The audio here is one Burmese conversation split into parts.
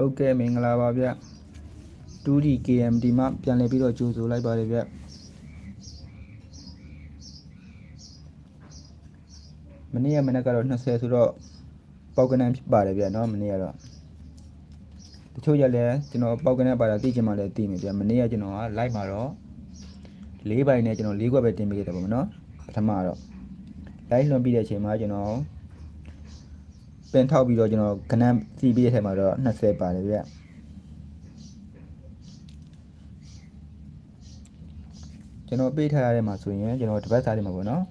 ဟုတ်ကဲ့မင်္ဂလာပါဗျ 2D KMD မှပြန်လည်ပြီးတော့ကြိုဆိုလိုက်ပါတယ်ဗျမနေ့ကမနေ့ကတော့20ဆိုတော့ပေါက်ကနန်းဖြစ်ပါတယ်ဗျเนาะမနေ့ကတော့တချို့ရက်လဲကျွန်တော်ပေါက်ကနန်းပါတာသိချင်မှလည်းသိမယ်ဗျမနေ့ကကျွန်တော်က live မှာတော့၄ပိုင်နဲ့ကျွန်တော်၄ခွက်ပဲတင်ပေးခဲ့တယ်ပေါ့မနော်ပထမတော့ live လွှင့်ပြီးတဲ့အချိန်မှာကျွန်တော် ပင်ထောက်ပြီးတော့ကျွန်တော်ကနန်းစီးပြီးတဲ့ထဲမှာတော့20ပါတယ်ဗျကျွန်တော်ပေးထားရတဲ့မှာဆိုရင်ကျွန်တော်တစ်ပတ်စားနေမှာပေါ့နော်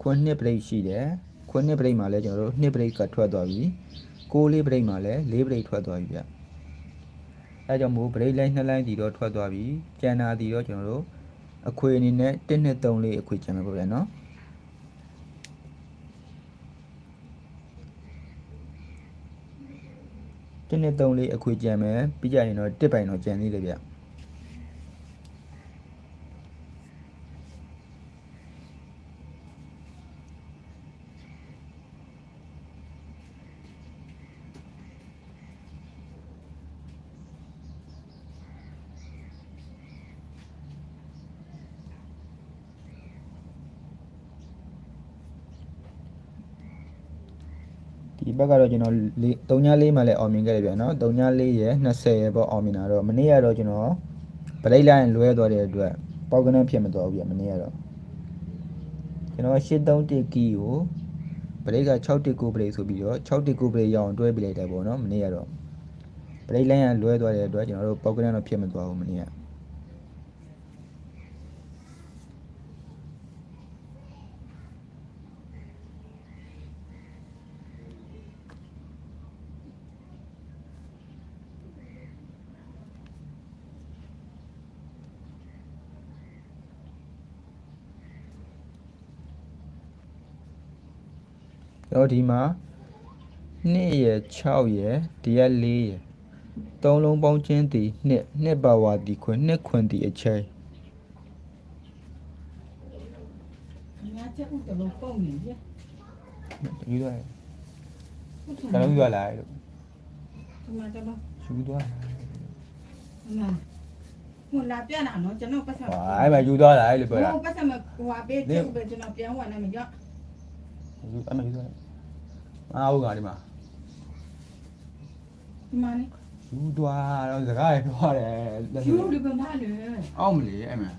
ခွန်းနှစ်ပရိတ်ရှိတယ်ခွန်းနှစ်ပရိတ်မှာလည်းကျွန်တော်တို့နှစ်ပရိတ်ကထွက်သွားပြီကိုးလေးပရိတ်မှာလည်းလေးပရိတ်ထွက်သွားပြီဗျအဲကြောင့်မို့ပရိတ်လိုင်းနှစ်လိုင်းတီတော့ထွက်သွားပြီကျန်တာတီတော့ကျွန်တော်တို့အခွေအနေနဲ့1နှစ်3လေးအခွေကျန်မှာပေါ့ဗျာနော် 1နှစ်3လေးအခွေကျန်မယ်ပြီးကြရင်တော့တစ်ပိုင်တော့ကျန်သေးတယ်ဗျ ဒီဘက်ကတော့ကျွန်တော်3ည4မှာလည်းအောင်မြင်ခဲ့တယ်ဗျာနော်3ည4ရယ်20ရယ်ပေါ့အောင်မြင်တာတော့မနေ့ကတော့ကျွန်တော်ဗလိတ်လိုင်းလွဲသွားတဲ့အတွက်ပေါက်ကနန်းဖြစ်မသွားဘူးဗျာမနေ့ကတော့ကျွန်တော်831ကီကိုဗလိတ်က619ဗလိတ်ဆိုပြီးတော့619ဗလိတ်ရအောင်တွဲပြလိုက်တယ်ပေါ့နော်မနေ့ကတော့ဗလိတ်လိုင်းကလွဲသွားတဲ့အတွက်ကျွန်တော်တို့ပေါက်ကနန်းတော့ဖြစ်မသွားဘူးမနေ့က တော့ဒီမှာ2ရယ်6ရယ်ဒီရက်4ရယ်သုံးလုံးပေါင်းချင်းသည်နှစ်နှစ်ပါဝါဒီခွန်းနှစ်ခွန်းဒီအချိန်ငါချက်ဥတလုံးပုံနေရယူသွားတယ်ဟုတ်ကလုံးယူလာတယ်လို့ဒီမှာတော့ယူသွားနာဟိုလာပြနာနော်ကျွန်တော်ပတ်စံဟာအဲ့မှာယူသွားလာလို့ပြောတာဟိုပတ်စံမဟိုပေးချက်ပဲကျွန်တော်ပြန်ဝင်နေမှာကြောက်ယူအဲ့မှာယူသွား အားဟုတ်ကဒီမှာဒီမှာလေယူသွားတော့စကားရပြောတယ်ယူဒီပန်ထားလေအောက်မလေးအဲ့မှာ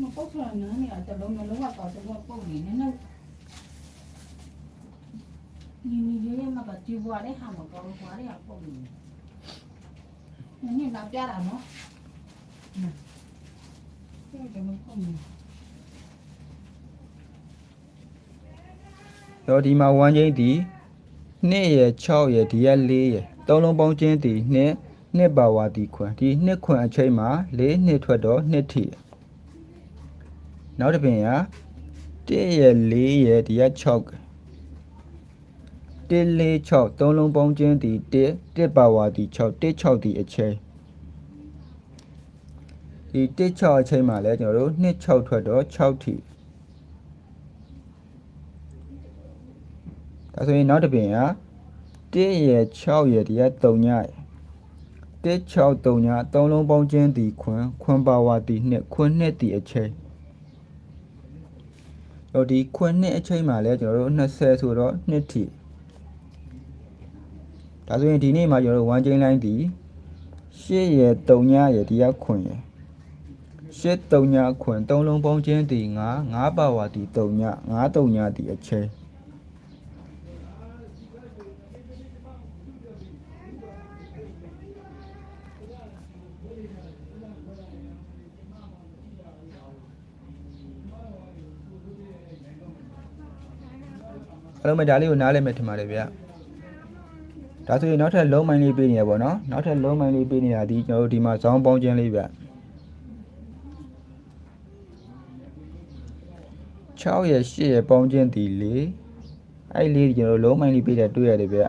မပုတ်ဆရာနားနေအတလုံးမလုံးကတော့တော့ပုတ်နေနေနော်ဒီနေရရမှာကဒီဘွားလေးဟာမကောင်းဘွားလေးကပုတ်နေနည်းနည်းလာပြတာနော်ဟုတ်တယ်မပုတ်ဘူး ဒီမှာ1ချင်းဒီ2ရယ်6ရယ်ဒီရက်4ရယ်သုံးလုံးပေါင်းချင်းဒီနှစ်နှစ်ပါဝါဒီခွန်းဒီနှစ်ခွန်းအချိန်မှာ4နှစ်ထွက်တော့နှစ်ထိနောက်တစ်ပင်က1ရယ်4ရယ်ဒီရက်6 1 4 6သုံးလုံးပေါင်းချင်းဒီ1 1ပါဝါဒီ6 1 6ဒီအချိန်ဒီ1 6အချိန်မှာလဲကျွန်တော်တို့2 6ထွက်တော့6ထိ ဒါဆိုရင်နောက်တစ်ပင်က1ရယ်6ရယ်ဒီက3ညရယ်1 6 3ညသုံးလုံးပေါင်းချင်းဒီခွန်းခွန်းပါဝါဒီနှစ်ခွန်းနှစ်ဒီအချိန်တော့ဒီခွန်းနှစ်အချိန်မှာလဲကျွန်တော်တို့20ဆိုတော့နှစ်ထိဒါဆိုရင်ဒီနေ့မှာကျွန်တော်တို့1 chain line ဒီ8ရယ်3ညရယ်ဒီကခွင်ရယ်8 3ညခွင်3လုံးပေါင်းချင်းဒီ9 9ပါဝါဒီ3ည9 3ညဒီအချိန် အဲ့လိုမှဒါလေးကိုနားလည်မယ်ထင်ပါတယ်ဗျာဒါဆိုရင်နောက်ထပ်လုံးမိုင်းလေးပေးနေရပေါ့နော်နောက်ထပ်လုံးမိုင်းလေးပေးနေတာဒီကျွန်တော်တို့ဒီမှာဇောင်းပေါင်းခြင်းလေးဗျ6ရယ်8ရယ်ပေါင်းခြင်းဒီလေအဲ့လေးကျွန်တော်တို့လုံးမိုင်းလေးပေးတဲ့တွေ့ရတယ်ဗျ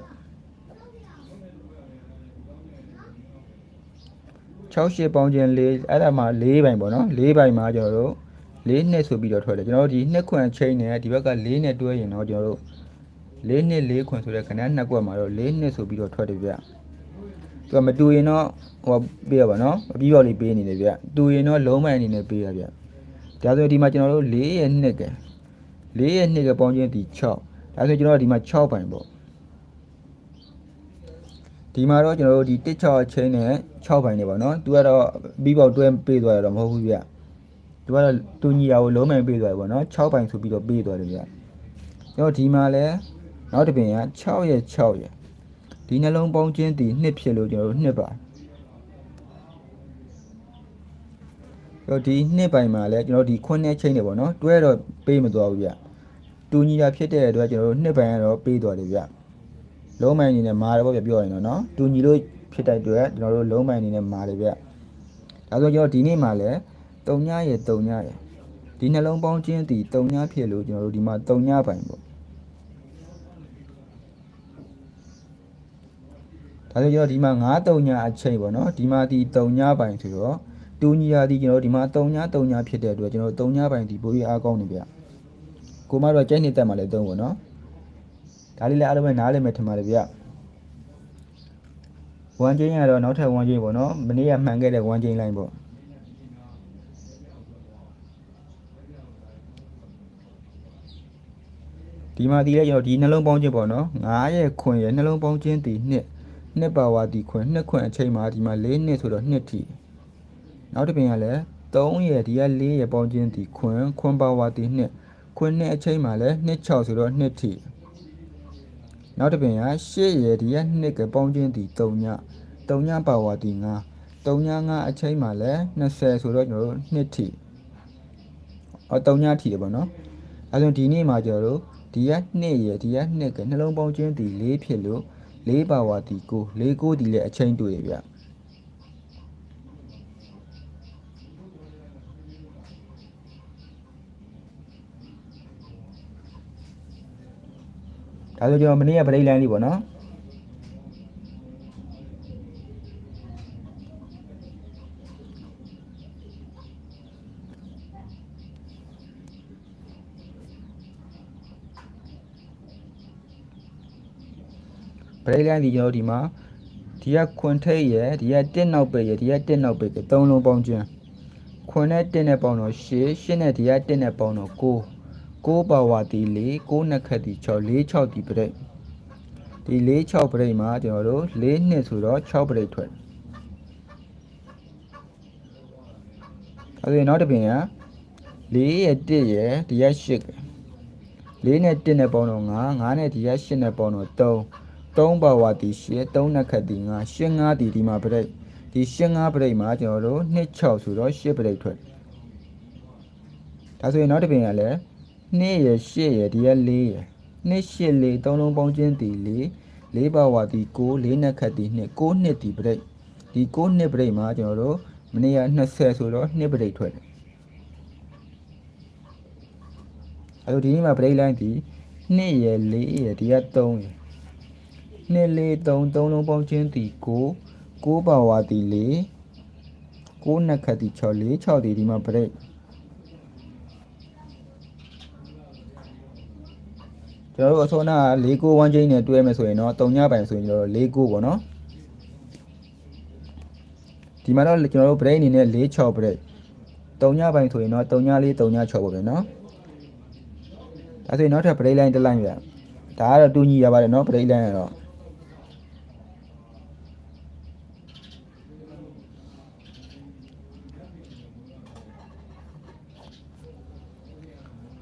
6ရှစ်ပေါင်းခြင်းလေးအဲ့ဒါမှ၄ပိုင်ပေါ့နော်၄ပိုင်မှာကျွန်တော်တို့၄နှစ်ဆိုပြီးတော့ထွက်တယ်ကျွန်တော်တို့ဒီနှစ်ခွန်ချင်းနဲ့ဒီဘက်က၄နဲ့တွဲရင်တော့ကျွန်တော်တို့ ၄နှစ်၄ခွန်ဆိုတဲ့ခဏနှစ်ကွက်မှာတော့၄နှစ်ဆိုပြီးတော့ထွက်တယ်ဗျသူကမတူရင်တော့ဟိုပေးရပါနော်အပြီးပေါက်လေးပေးနေတယ်ဗျတူရင်တော့လုံးမိုင်အနေနဲ့ပေးရဗျဒါဆိုဒီမှာကျွန်တော်တို့4ရဲ့2က4ရဲ့2ကပေါင်းချင်းဒီ6ဒါဆိုကျွန်တော်တို့ဒီမှာ6ပိုင်ပေါ့ဒီမှာတော့ကျွန်တော်တို့ဒီ1 6အချင်းနဲ့6ပိုင်နေပါနော်သူကတော့ပြီးပေါက်တွဲပေးသွားရတော့မဟုတ်ဘူးဗျသူကတော့တူညီတာကိုလုံးမိုင်ပေးသွားရပေါ့နော်6ပိုင်ဆိုပြီးတော့ပေးသွားတယ်ဗျကျွန်တော်ဒီမှာလဲ နောက်တစ်ပင်က6ရဲ့6ရဲ့ဒီနှလုံးပေါင်းချင်းဒီ2ဖြစ်လို့ကျွန်တော်တို့2ပါတော့ဒီနှစ်ပိုင်မှာလဲကျွန်တော်တို့ဒီခွန်းနဲ့ချိန်နေပေါ့နော်တွဲတော့ပေးမသွားဘူးဗျတူညီတာဖြစ်တဲ့အတွက်ကျွန်တော်တို့နှစ်ပိုင်ကတော့ပေးသွားတယ်ဗျလုံးမိုင်အနေနဲ့မာတယ်ပေါ့ဗျပြောရရင်တော့နော်တူညီလို့ဖြစ်တဲ့အတွက်ကျွန်တော်တို့လုံးမိုင်အနေနဲ့မာတယ်ဗျဒါဆိုကျွန်တော်ဒီနေ့မှာလဲတုံညရဲ့တုံညရဲ့ဒီနှလုံးပေါင်းချင်းဒီတုံညဖြစ်လို့ကျွန်တော်တို့ဒီမှာတုံညပိုင်ပေါ့ ဒါဆိုကျွန်တော်ဒီမှာ9တုံညအချိန်ပေါ့နော်ဒီမှာဒီတုံညပိုင်ဆိုတော့တူညီရာဒီကျွန်တော်တို့ဒီမှာ3ည3ညဖြစ်တဲ့အတွက်ကျွန်တော်တို့3ညပိုင်းဒီပိုးရအားကောင်းနေဗျကိုမတော့ကြိုက်နေတက်မှလည်းသုံးပေါ့နော်ဒါလေးလည်းအားလုံးပဲနားလည်မယ်ထင်ပါတယ်ဗျဝမ်ချင်းကတော့နောက်ထပ်ဝမ်ချင်းပေါ့နော်မနေ့ကမှန်ခဲ့တဲ့ဝမ်ချင်းလိုင်းပေါ့ဒီမှာဒီလဲကျွန်တော်ဒီနှလုံးပေါင်းခြင်းပေါ့နော်9ရဲ့ခွင်ရဲ့နှလုံးပေါင်းခြင်းဒီနှစ် နှစ်ပါဝါဒီခွင်နှစ်ခွင်အချိန်မှာဒီမှာ4နှစ်ဆိုတော့နှစ်ထီနောက်တစ်ပင်ကလည်း3ရဲ့ဒီက4ရဲ့ပေါင်းချင်းဒီခွန်းခွန်းပါဝါဒီနှစ်ခွန်းနဲ့အချိန်မှာလည်း2 6ဆိုတော့2ထိနောက်တစ်ပင်က8ရဲ့ဒီက2ကပေါင်းချင်းဒီ3ည3ညပါဝါဒီ9 3ည9အချိန်မှာလည်း20ဆိုတော့ကျွန်တော်တို့2ထိအော်3ညထိတယ်ပေါ့နော်အဲဆိုဒီနေ့မှာကျွန်တော်တို့ဒီက2ရဲ့ဒီက2ကနှလုံးပေါင်းချင်းဒီ4ဖြစ်လို့ 4ပါဝါဒီ9 4 9ဒီလည်းအချိန်တွေ့ရဗျဒါဆိုကျွန်တော်မနေ့ကပရိတ်လိုင်းလေးပေါ့နော် ပရိတ်လိုင်းဒီကျွန်တော်ဒီမှာဒီကခွန်ထိတ်ရယ်ဒီကတက်နောက်ပဲရယ်ဒီကတက်နောက်ပဲကသုံးလုံးပေါင်းကျွန်းခွန်နဲ့တက်နဲ့ပေါင်းတော့ရှစ်ရှစ်နဲ့ဒီကတက်နဲ့ပေါင်းတော့ကို6 6ပါဝါတီ4 6နှစ်ခက်တီ6 4 6တီပရိတ်ဒီ4 6ပရိတ်မှာကျွန်တော်တို့4နှစ်ဆိုတော့6ပရိတ်ထွက်အဲဒီနောက်တစ်ပင်က4ရဲ့1ရဲ့ဒီက8က4နဲ့1နဲ့ပေါင်းတော့9 9နဲ့ဒီက8နဲ့ပေါင်းတော့3 3ပါဝါတီ8 3နှစ်ခက်တီ9 8 5တီဒီမှာပရိတ်ဒီ8 5ပရိတ်မှာကျွန်တော်တို့2 6ဆိုတော့8ပရိတ်ထွက်ဒါဆိုရင်နောက်တစ်ပင်ကလည်း2ရယ်8ရယ်ဒီက4ရယ်2 8 4သုံးလုံးပေါင်းချင်းတီ4 4ပါဝါတီ9 4နှစ်ခက်တီ2 9နှစ်တီပရိတ်ဒီ9နှစ်ပရိတ်မှာကျွန်တော်တို့မနေ့က20ဆိုတော့2ပရိတ်ထွက်တယ်အဲလိုဒီနေ့မှာပရိတ်လိုင်းတီ2ရယ်4ရယ်ဒီက3ရယ် 2 4 3 3လုံးပေါင်းချင်းတီ9 9ပါဝါတီ4 9နှစ်ခက်တီ6 4 6တီဒီမှာပရိတ်ကျွန်တော်တို့အစောနာ၄ကို1ချင်းနဲ့တွဲမယ်ဆိုရင်တော့3ညပိုင်ဆိုရင်ကျွန်တော်တို့၄ကိုပေါ့နော်ဒီမှာတော့ကျွန်တော်တို့ break အနေနဲ့၄6 break 3ညပိုင်ဆိုရင်တော့3ည4 3ည6ပေါ့ဗျာနော်ဒါဆိုရင်နောက်ထပ် break line တစ် line ဗျာဒါကတော့တူညီရပါတယ်နော် break line ကတော့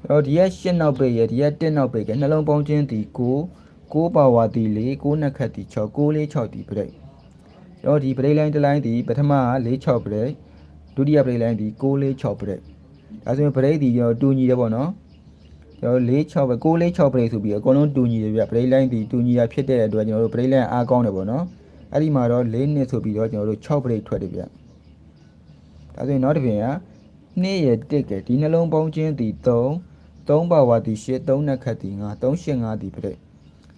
တော့ဒီရဲ့ရှစ်နောက်ပိတ်ရဲ့ဒီရဲ့တစ်နောက်ပိတ်ကနှလုံးပေါင်းခြင်းဒီ9 9ပါဝါတီ4 9နှစ်ခတ်တီ6 9 4 6တီပရိတ်တော့ဒီပရိတ်လိုင်းတစ်လိုင်းဒီပထမက4 6ပရိတ်ဒုတိယပရိတ်လိုင်းဒီ9 4 6ပရိတ်ဒါဆိုရင်ပရိတ်ဒီကျွန်တော်တူညီတယ်ပေါ့နော်ကျွန်တော်4 6ပဲ9 4 6ပရိတ်ဆိုပြီးအကုန်လုံးတူညီတယ်ဗျပရိတ်လိုင်းဒီတူညီတာဖြစ်တဲ့အတွက်ကျွန်တော်တို့ပရိတ်လိုင်းအားကောင်းတယ်ပေါ့နော်အဲ့ဒီမှာတော့4နှစ်ဆိုပြီးတော့ကျွန်တော်တို့6ပရိတ်ထွက်တယ်ဗျဒါဆိုရင်နောက်တစ်ပြင်က2ရဲ့1ကဒီနှလုံးပေါင်းခြင်းဒီ3 3ပါဝါတီ8 3နက်ခတ်တီ9 385တီပြိတ်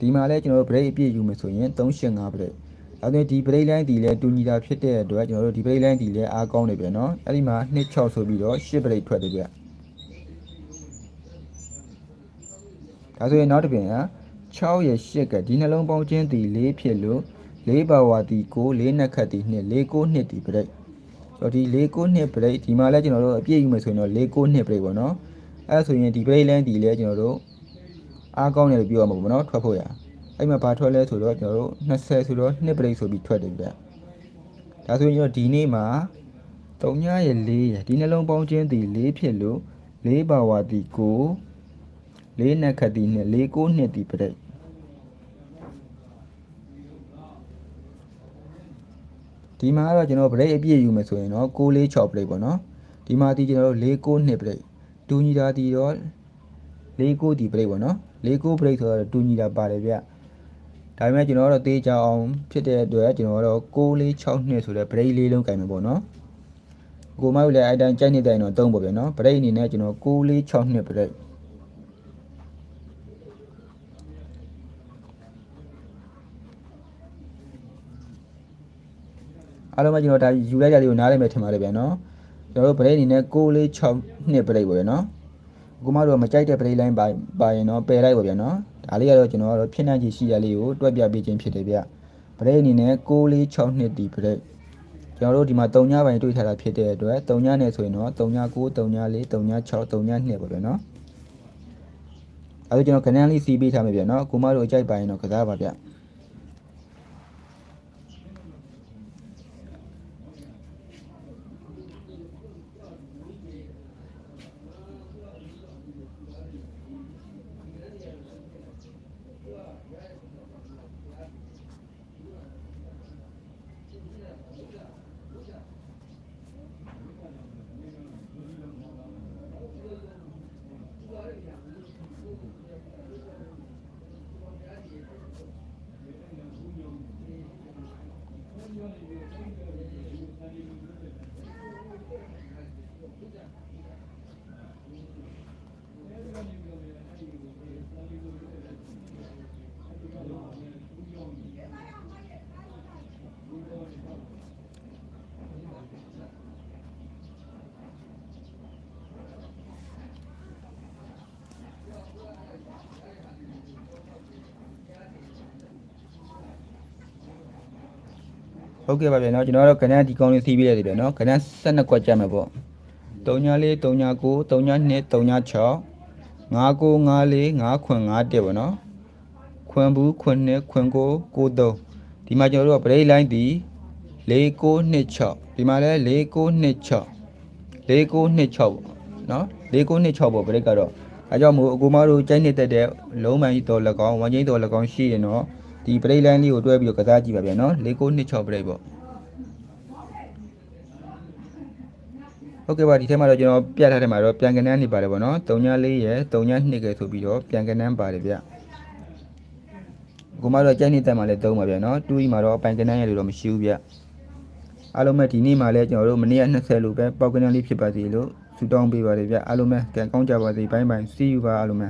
ဒီမှာလဲကျွန်တော်တို့ break အပြည့်ယူမယ်ဆိုရင်385ပြိတ်အဲ့တော့ဒီ break line ဒီလဲတူညီတာဖြစ်တဲ့အတွက်ကျွန်တော်တို့ဒီ break line ဒီလဲအားကောင်းနေပြန်နော်အဲ့ဒီမှာ26ဆိုပြီးတော့8 break ထွက်တယ်ပြဒါဆိုရင်နောက်တစ်ပြင်က6ရဲ့8ကဒီနှလုံးပေါင်းခြင်းဒီ4ဖြစ်လို့4ပါဝါတီ9 4နက်ခတ်တီ2 4 9 2ဒီ break ဆိုတော့ဒီ4 9 2 break ဒီမှာလဲကျွန်တော်တို့အပြည့်ယူမယ်ဆိုရင်တော့4 9 2 break ပေါ့နော် အဲဒါဆိုရင်ဒီပြိတ်လန်းဒီလဲကျွန်တော်တို့အားကောင်းတယ်လို့ပြောရမှာပေါ့နော်ထွက်ဖို့ရအဲ့မှာဘာထွက်လဲဆိုတော့ကျွန်တော်တို့20ဆိုတော့နှစ်ပြိတ်ဆိုပြီးထွက်တယ်ဗျဒါဆိုရင်ကျွန်တော်ဒီနေ့မှာ3ညရဲ့4ရဲ့ဒီနှလုံးပေါင်းခြင်းတီ4ဖြစ်လို့၄ပါဝါတီကို၄နှစ်ခတ်တီနှစ်၄ကိုနှစ်တီပြိတ်ဒီမှာကတော့ကျွန်တော် break အပြည့်ယူမယ်ဆိုရင်တော့6လေး6 break ပေါ့နော်ဒီမှာဒီကျွန်တော်တို့6 9 2 break တူညီတာဒီတော့6 9ဒီ break ပေါ့နော်6 9 break ဆိုတော့တူညီတာပါတယ်ဗျဒါပေမဲ့ကျွန်တော်တို့တေးကြအောင်ဖြစ်တဲ့အတွက်ကျွန်တော်တို့6လေး6နှစ်ဆိုတဲ့ break လေးလုံးကင်မယ်ပေါ့နော်ကိုမတို့လည်းအဲ့တိုင်းကြိုက်နေတိုင်းတော့တုံးပေါ့ဗျာနော် break အနေနဲ့ကျွန်တော်6လေး6နှစ် break အားလုံးပဲကျွန်တော်ဒါယူလိုက်တာလေးကိုနားလည်မယ်ထင်ပါတယ်ဗျာနော် ကျွန်တော်တို့ break အနေနဲ့6လေး6နှစ် break ပေါ့ဗျာနော်ကိုမတို့မကြိုက်တဲ့ break line ပါပါရင်တော့ပယ်လိုက်ပါဗျာနော်ဒါလေးကတော့ကျွန်တော်ကတော့ဖြစ်နိုင်ချေရှိရလေးကိုတွက်ပြပေးခြင်းဖြစ်တယ်ဗျ break အနေနဲ့6လေး6နှစ်ဒီ break ကျွန်တော်တို့ဒီမှာ3ညပိုင်းတွေ့ထားတာဖြစ်တဲ့အတွက်3ညနဲ့ဆိုရင်တော့3ည9 3ည4 3ည6 3ည2ပေါ့ဗျာနော်အဲဒါကျွန်တော်ခဏလေးစီးပေးထားမယ်ဗျာနော်ကိုမတို့အကြိုက်ပါရင်တော့ကစားပါဗျာ ဟုတ်ကဲ့ပါဗျာနော်ကျွန်တော်တို့ကဏ္ဍဒီကောင်းလေးစီးပေးရတယ်ဗျာနော်ကဏ္ဍ12ခွက်ကြမယ်ပေါ့3ညာလေး3ညာ9 3ညာ2 3ညာ6 5 9 5 4 5ခွင်5တက်ပေါ့နော်ခွင်ဘူးခွင်2ခွင်9 9 3ဒီမှာကျွန်တော်တို့က break line ဒီ4 9 2 6ဒီမှာလဲ4 9 2 6 4 9 2 6ပေါ့နော်4 9 2 6ပေါ့ break ကတော့အဲကြောင့်မို့အကူမတို့ကြိုက်နေတတ်တဲ့လုံးမှန်ကြီးတော်၎င်းဝမ်းကြီးတော်၎င်းရှိရင်တော့ ဒီ break line လေးကိုတွဲပြီးတော့ကစားကြည့်ပါဗျာနော်4 9 2 6 break ပေါ့ဟုတ်ကဲ့ပါဒီထဲမှာတော့ကျွန်တော်ပြထားတဲ့မှာတော့ပြန်ကနန်းနေပါတယ်ပေါ့နော်3ည4ရယ်3ည2ကယ်ဆိုပြီးတော့ပြန်ကနန်းပါတယ်ဗျကိုမတော့ကြိုက်နေတဲ့မှာလည်းသုံးပါဗျနော်တူကြီးမှာတော့ပိုင်ကနန်းရလို့တော့မရှိဘူးဗျအားလုံးပဲဒီနေ့မှာလည်းကျွန်တော်တို့မနေ့က20လို့ပဲပေါက်ကနန်းလေးဖြစ်ပါစေလို့ဆုတောင်းပေးပါတယ်ဗျအားလုံးပဲကံကောင်းကြပါစေဘိုင်းဘိုင်း see you ပါအားလုံးပဲ